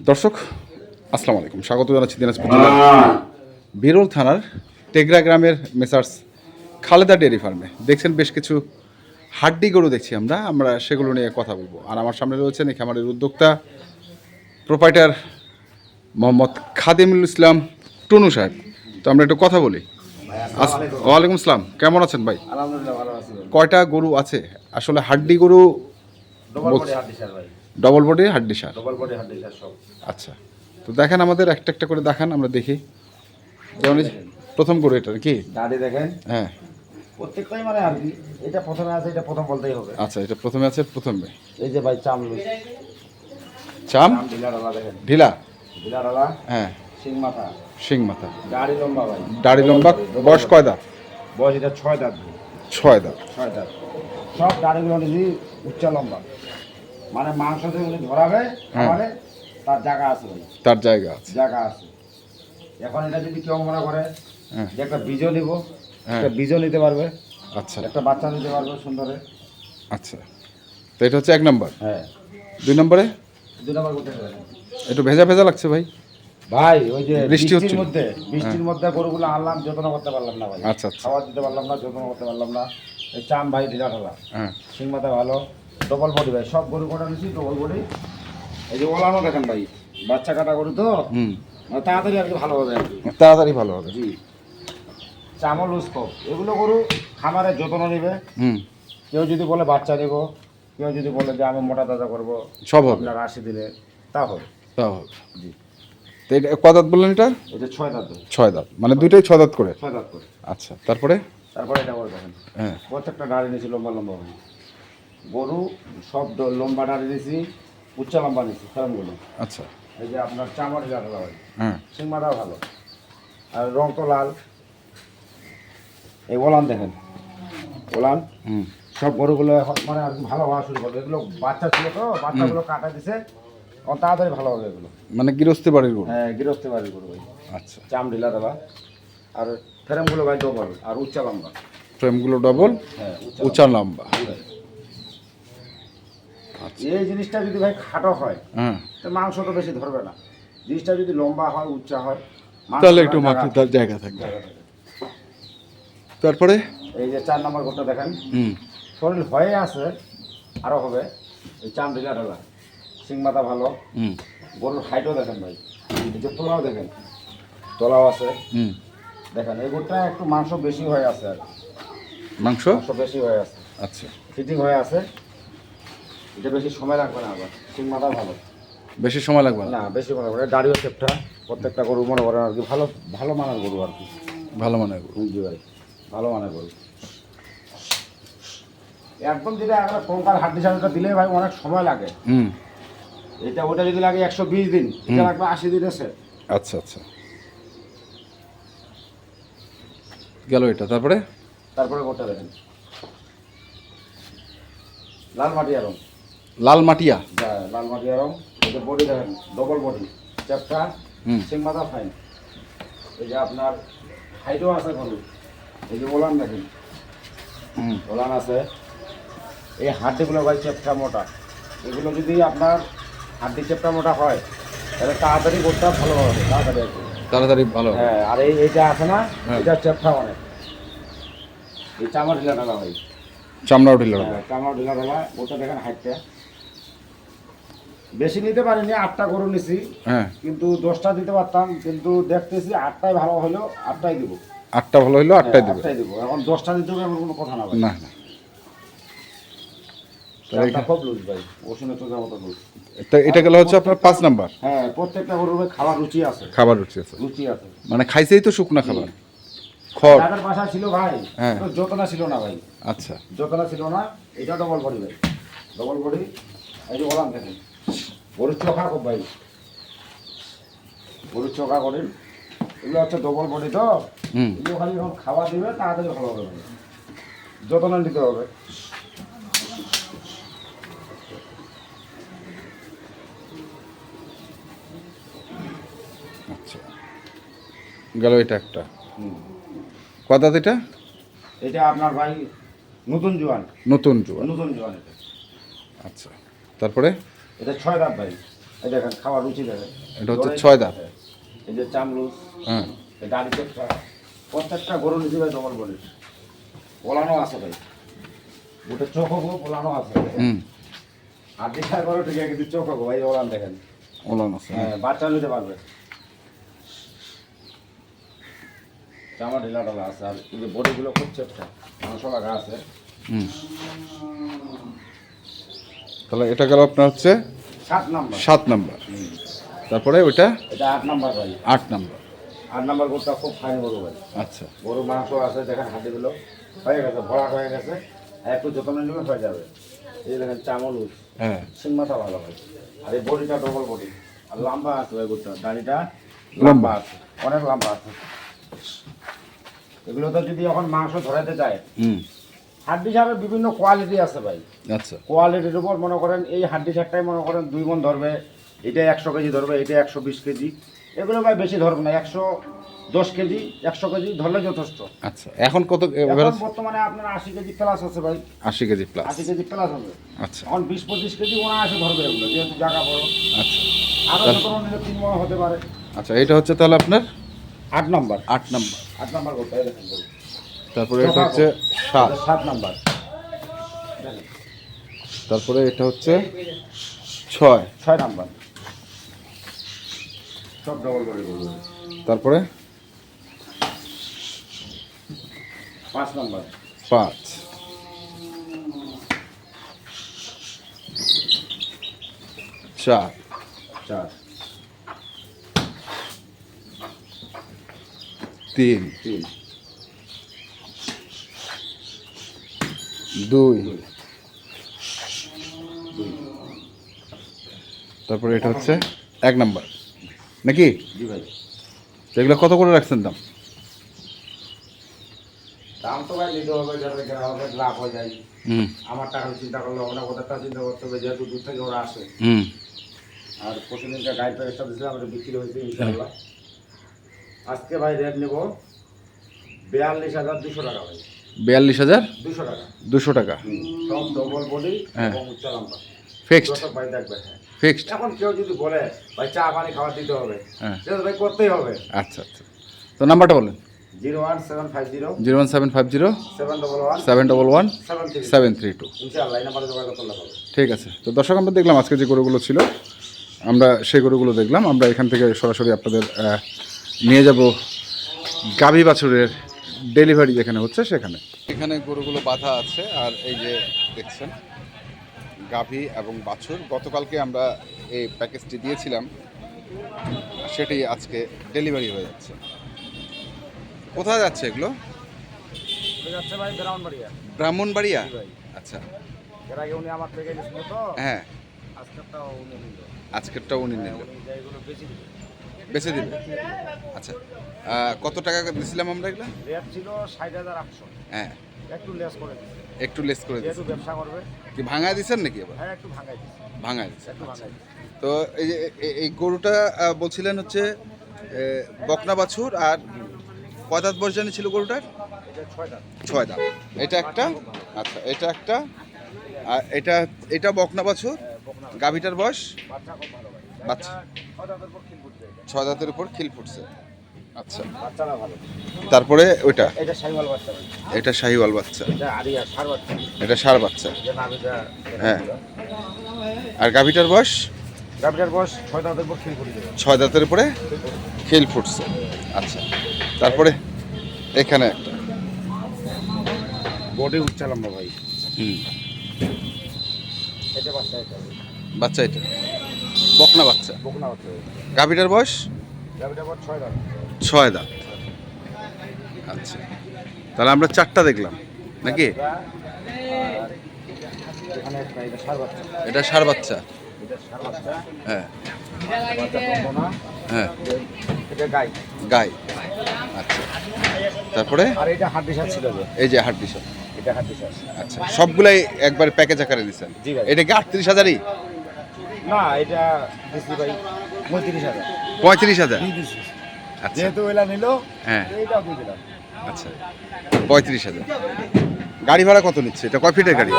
দর্শক আসসালামু আলাইকুম। স্বাগত জানাচ্ছি দিনাজপুর জেলার বিরল থানার টেগরা গ্রামের মেসার্স খালেদা ডেয়ারি ফার্মে। দেখছেন বেশ কিছু হাড্ডি গরু দেখছি আমরা আমরা সেগুলো নিয়ে কথা বলব। আর আমার সামনে রয়েছেন এই খামারের উদ্যোক্তা প্রোপাইটার মোহাম্মদ খাদিমুল ইসলাম টুনু সাহেব। তো আমরা একটু কথা বলি। ওয়ালাইকুম আসসালাম। কেমন আছেন ভাই? কয়টা গরু আছে? আসলে হাড্ডি গরু ডবল বডি হাড্ডি স্যার ভাই ডবল বডি হাড্ডি সার ডবল বডি হাড্ডি স্যার সব। আচ্ছা। তো দেখেন আমাদের একটা একটা করে দেখান আমরা দেখি। যেমন প্রথম করে এটা কি দাড়ি দেখেন। হ্যাঁ। প্রত্যেকটাই মানে আর কি এটা প্রথমে আছে এটা প্রথম বলতেই হবে। আচ্ছা এটা প্রথমে আছে প্রথমে। এই যে ভাই চাম চাম? ডিলারওয়ালা দেখেন। ঢিলা? ডিলারওয়ালা হ্যাঁ। সিং মাথা। শিং মাথা। দাড়ি লম্বা ভাই। দাড়ি লম্বা বয়স কয় দাঁত? বয়স এটা ছয় দাঁত। ছয় দাঁত। ছয় দাঁত। সব দাড়িগুলো উচ্চা লম্বা। মানে মাংস দিয়ে উনি ধরাবে খাবারে তার জায়গা আছে ভাই। তার জায়গা আছে। জায়গা আছে। এখন এটা যদি কেউ মনে করে হ্যাঁ যে একটা বীজও নিব হ্যাঁ। একটা বীজও নিতে পারবে। আচ্ছা। একটা বাচ্চা নিতে পারবে সুন্দরে। আচ্ছা। তো এটা হচ্ছে এক নম্বর? হ্যাঁ। দুই নম্বরে? দুই নম্বর হবে। একটু ভেজা ভেজা লাগছে ভাই। ভাই ওই যে বৃষ্টি বৃষ্টির মধ্যে বৃষ্টির মধ্যে গরুগুলো আনলাম যত্ন করতে পারলাম না ভাই। আচ্ছা, আচ্ছা। খাবার দিতে পারলাম না যত্ন করতে পারলাম না। এই চাম ভাই ঢিলা ঢালা। হ্যাঁ। সিং মাথা ভালো। ডবল বডি ভাই সব গরু কটা নিয়েছি ডবল বডি। এই যে ওলানো দেখেন ভাই বাচ্চা কাটা গরু তো? হুম। মানে তাড়াতাড়ি আর কি ভালো হবে আর কি। তাড়াতাড়ি ভালো হবে। জি। চামল উস্কপ এগুলো গরু খামারে যত্ন নেবে। হুম। কেউ যদি বলে বাচ্চা নেব কেউ যদি বলে যে আমি মোটা তাজা করব সব হবে। আপনার আশি দিলে তা হবে। তা হবে। জি। তো এটা কয় দাঁত বললেন এটা? এটা ছয় দাঁত। ছয় দাঁত। মানে দুইটাই ছয় দাঁত করে? ছয় দাঁত করে। আচ্ছা তারপরে? তারপরে এটা করে দেখেন। হ্যাঁ। প্রত্যেকটা ডাড়ি নিয়েছি লম্বা লম্বা গরু সব লম্বা ডাড়ি নিয়েছি উচ্চা লম্বা নিয়েছি ফেরামগুলো আচ্ছা। এই যে আপনার চামড়ি লাগালো ভাই হ্যাঁ। সিংমাটাও ভালো। আর রং তো লাল। এই ওলান দেখেন। ওলান। সব গরুগুলো মানে আর ভালো হওয়া শুরু করবে এগুলো বাচ্চা ছিল তো বাচ্চাগুলো কাটা দিছে। তাড়াতাড়ি ভালো হবে এগুলো। মানে গৃহস্থী বাড়ির গরু? হ্যাঁ গৃহস্থ বাড়ির গরু ভাই। আচ্ছা। চাম ঢিলা দেওয়া আর ফ্রেমগুলো ভাই ডবল আর উচ্চা লম্বা। ফ্রেমগুলো ডবল হ্যাঁ উচ্চা উঁচা লম্বা। এই জিনিসটা যদি ভাই খাটো হয় তো মাংস তো বেশি ধরবে না। জিনিসটা যদি লম্বা হয় উচ্চা হয় তাহলে একটু জায়গা- তার জায়গা থাকবে তারপরে? এই যে চার নম্বর ঘরটা দেখেন। শরীর হয়ে আছে আরও হবে। এই চাম ঢিলা সিং মাথা ভালো। হুম। গরুর হাইটও দেখেন ভাই। এই যে তোলাও দেখেন। তোলাও আছে। হুম। দেখেন এই গরুটা একটু মাংস বেশি হয়ে আছে আর মাংস? মাংস বেশি হয়ে আছে। আচ্ছা। ফিটিং হয়ে আছে। এটা বেশি সময় লাগবে না আবার। সিং মাথা ভালো। বেশি সময় লাগবে না? না বেশি মনে করে দাড়িও চেপটা প্রত্যেকটা গরু মনে করেন আর কি ভালো ভালো মানের গরু আর কি। ভালো মানে গরু। জি ভাই ভালো মানের গরু। একদম যেটা একটা কঙ্কাল হাড্ডি সামনেটা দিলে ভাই অনেক সময় লাগে। হুম। এটা ওটা যদি লাগে একশো বিশ দিন এটা লাগবে আশি দিন এসে আচ্ছা আচ্ছা। গেল এটা। তারপরে? তারপরে গোটা দেখেন লাল মাটি আরম লাল মাটিয়া? লাল মাটি আরম এই যে বডি দেখেন ডবল বডি চ্যাপটা সিং মাথা ফাইন এই যে আপনার হাইটও আছে গরু এই যে ওলান দেখেন। ওলান আছে। এই হাড্ডিগুলো ভাই চেপটা মোটা। এগুলো যদি আপনার হাড্ডি চেপটা মোটা হয় তাহলে তাড়াতাড়ি গোটা ভালো হবে তাড়াতাড়ি আর তাড়াতাড়ি ভালো হ্যাঁ আর এই এইটা আছে না? হ্যাঁ। এটা চেপটা অনেক। এই চামড়া ঢিলা ঢালা ভাই। চামড়াও ঢিলা হবে। হ্যাঁ, চামড়া ঢিলা ঢালা ওটা দেখেন হাইটটা বেশি নিতে পারিনি আটটা গরু নিছি। হ্যাঁ। কিন্তু দশটা দিতে পারতাম কিন্তু দেখতেছি আটটাই ভালো হলো আটটাই দিব। আটটা ভালো আটটাই দিবে। আটটাই দিব। এখন দশটা দিতে হবে এমন কোনো কথা না না না। এটা গেল হচ্ছে আপনার পাঁচ নাম্বার। হ্যাঁ প্রত্যেকটা গরুর খাবার রুচি আছে। খাবার রুচি আছে। রুচি আছে। মানে খাইছেই তো শুকনা খাবার। খড়। বাসা ছিল ভাই হ্যাঁ। যতনা ছিল না ভাই। আচ্ছা। যতনা ছিল না এটা ডবল বডি ভাই। ডবল বডি এই যে বললাম দেখেন। গরুর চোখা ভাই। গরুর চোখা করেন এগুলো হচ্ছে ডবল বডি তো। হুম। এগুলো খালি যখন খাবার দিবে তাড়াতাড়ি ভালো হবে যত্ন নিতে হবে। আচ্ছা। গেল এটা একটা। হুম। এটা এটা আপনার ভাই নতুন জোয়ান। নতুন জোয়ান। নতুন জোয়ান এটা। আচ্ছা। তারপরে? এটা ছয় দাঁত ভাই। এই দেখেন খাওয়ার রুচি দেখেন। এটা হচ্ছে ছয় দাঁত। এই যে চামলুস হ্যাঁ ডালি প্রত্যেকটা গরু নিচে ভাই ডবল বডির ওলানো আছে ভাই। গোটে চোখ হব ওলানো আছে। হুম। আর দেখা করো ঠিক আছে কিন্তু চোখ হব ভাই ওলান দেখেন। ওলান আছে। হ্যাঁ। হ্যাঁ বাচ্চা নিতে পারবে। চামড়া ঢিলা ঢালা আছে আর এই যে বডিগুলো খুব চেপটা মাংস লাগা আছে। হুম। তাহলে এটা গেল আপনার হচ্ছে সাত নাম্বার। তারপরে ওইটা এটা আট নাম্বার আট নাম্বার। আট নাম্বার গরুটা খুব ফাইন গরু ভাই। আচ্ছা। গরু মাংস আছে দেখেন হয়ে গেছে ভরা হয়ে গেছে। একটু যত্ন নিলে হয়ে যাবে। এই দেখেন চামল হ্যাঁ। সিংমাথা ভালো ভাই। আর এই বডিটা ডবল বডি। আর লম্বা আছে ভাই গরুটা দাড়িটা লম্বা। আছে অনেক লম্বা আছে। এগুলো তো যদি এখন মাংস ধরাতে চায় হুম। হাড্ডি সারের বিভিন্ন কোয়ালিটি আছে ভাই। আচ্ছা। কোয়ালিটির উপর মনে করেন এই হাড্ডি সারটাই মনে করেন দুই মন ধরবে এটা একশো কেজি ধরবে এটা একশো বিশ কেজি। এগুলো ভাই বেশি ধরবে না একশো দশ কেজি একশো কেজি ধরলে যথেষ্ট। আচ্ছা এখন কত বর্তমানে আপনার আশি কেজি প্লাস আছে ভাই। আশি কেজি প্লাস আশি কেজি প্লাস হবে। আচ্ছা। এখন বিশ পঁচিশ কেজি অনায়াসে ধরবে এগুলো যেহেতু জায়গা বড়। আচ্ছা। আরও যত নিলে তিন মনে হতে পারে। আচ্ছা এটা হচ্ছে তাহলে আপনার? আট নাম্বার। আট নাম্বার। আট নাম্বার করতে। তারপরে এটা হচ্ছে সাত। সাত নাম্বার। তারপরে এটা হচ্ছে ছয়। ছয় নাম্বার। সব ডবল করে তারপরে পাঁচ নাম্বার। পাঁচ। চার। চার। তিন। তিন। দুই। তারপরে এটা হচ্ছে এক নাম্বার। নাকি? জি ভাই এগুলো কত করে রাখছেন দাম? দাম তো ভাই নিতে হবে যাতে গ্রাহকের লাভ হয়ে যায়। আমার টাকা চিন্তা করলে হবে না ওদেরটা চিন্তা করতে হবে যেহেতু দূর থেকে ওরা আসে। হুম। আর দিয়েছিলাম বিক্রি হয়েছে ইনশাআল্লাহ। আজকে ভাই রেট নেব বিয়াল্লিশ হাজার দুশো টাকা ভাই। বিয়াল্লিশ হাজার? দুশো টাকা। সব ডবল বডি হ্যাঁ। ফিক্সড হ্যাঁ। ফিক্সড এখন কেউ যদি বলে ভাই চা পানি খাবার দিতে হবে হ্যাঁ। ভাই করতেই হবে। আচ্ছা আচ্ছা। তো নাম্বারটা বলেন। Zero one seven five zero. Zero one seven five zero. Seven double one. Seven double one. Seven three two. ঠিক আছে। তো দর্শক আমরা দেখলাম আজকে যে গরুগুলো ছিল আমরা সেই গরুগুলো দেখলাম। আমরা এখান থেকে সরাসরি আপনাদের নিয়ে যাব গাভী বাছুরের ডেলিভারি যেখানে হচ্ছে সেখানে। এখানে গরুগুলো বাঁধা আছে আর এই যে দেখছেন গাভী এবং বাছুর। গতকালকে আমরা এই প্যাকেজটি দিয়েছিলাম সেটি আজকে ডেলিভারি হয়ে যাচ্ছে। কোথায় যাচ্ছে এগুলো? ব্রাহ্মণবাড়িয়া। আচ্ছা। এর আগে উনি আমার তো হ্যাঁ। আজকেরটাও উনি নিল। হ্যাঁ, বেঁচে দিবে? আচ্ছা। কত টাকা দিছিলাম আমরা এগুলো? রেট ছিল ষাট হাজার আটশো। হ্যাঁ। একটু লেস করে দিচ্ছি একটু লেস করে দিচ্ছি ব্যবসা করবে। কি ভাঙায় দিচ্ছেন নাকি এবার হ্যাঁ একটু ভাঙাই দিচ্ছি ভাঙায় দিচ্ছেন একটু ভাঙাই দিচ্ছি তো এই যে এই গরুটা বলছিলেন হচ্ছে বকনা বাছুর আর কয় দাঁত বয়স জানি ছিল গরুটার? এটা ছয় দাম দাঁত। এটা একটা? আচ্ছা এটা একটা। আর এটা এটা বকনা বাছুর? বকনা গাভীটার বয়স? বাচ্চা ছয় দাঁতের উপর খিল ফুটছে। আচ্ছা। তারপরে ওইটা? এটা সাইওয়াল বাচ্চা এটা শাহিওয়াল বাচ্চা। এটা সার বাচ্চা। এটা সার বাচ্চা। হ্যাঁ। আর গাভীটার বয়স? গাভিটার বয়স ছয় দাঁতের পর খিল ফুটবে ছয় দাঁতের উপরে খিল ফুটছে। আচ্ছা। তারপরে এখানে একটা। বডি উচ্চা লম্বা ভাই। হুম। এটা বাচ্চা এটা। বাচ্চা এটা। বকনা বাচ্চা। বকনা বাচ্চা। গাভীটার বয়স? গাভিটার বয়স ছয় দাঁত। ছয় দাঁত। আচ্ছা। তাহলে আমরা চারটা দেখলাম নাকি? এটা সার বাচ্চা। হ্যাঁ। হ্যাঁ। গাই। আচ্ছা। তারপরে? আর এটা হাড্ডি সার ছিল এই যে এটা আচ্ছা। সবগুলাই একবার প্যাকেজ আকারে দিচ্ছেন। এটা কি আটত্রিশ হাজারই? না এটা পঁয়ত্রিশ হাজার। পঁয়ত্রিশ হাজার? আচ্ছা। যেহেতু নিল হ্যাঁ। আচ্ছা। পঁয়ত্রিশ হাজার। গাড়ি ভাড়া কত নিচ্ছে? এটা কয় ফিটের গাড়ি?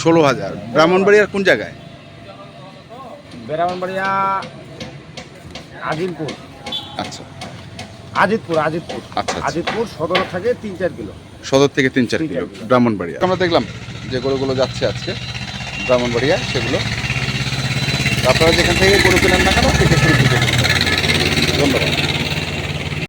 ষোলো হাজার ব্রাহ্মণবাড়িয়ার কোন জায়গায়? ব্রাহ্মণবাড়িয়া আজিমপুর। আচ্ছা। আজিতপুর আজিতপুর। আচ্ছা, আচ্ছা। সদর থেকে তিন চার কিলো। সদর থেকে তিন চার কিলো। ব্রাহ্মণবাড়িয়া। আমরা দেখলাম যে গরুগুলো যাচ্ছে আজকে। ব্রাহ্মণবাড়িয়া সেগুলো। আপনারা যেখান থেকে গরু কেনেন না কেন সেক্ষেত্রে ধন্যবাদ।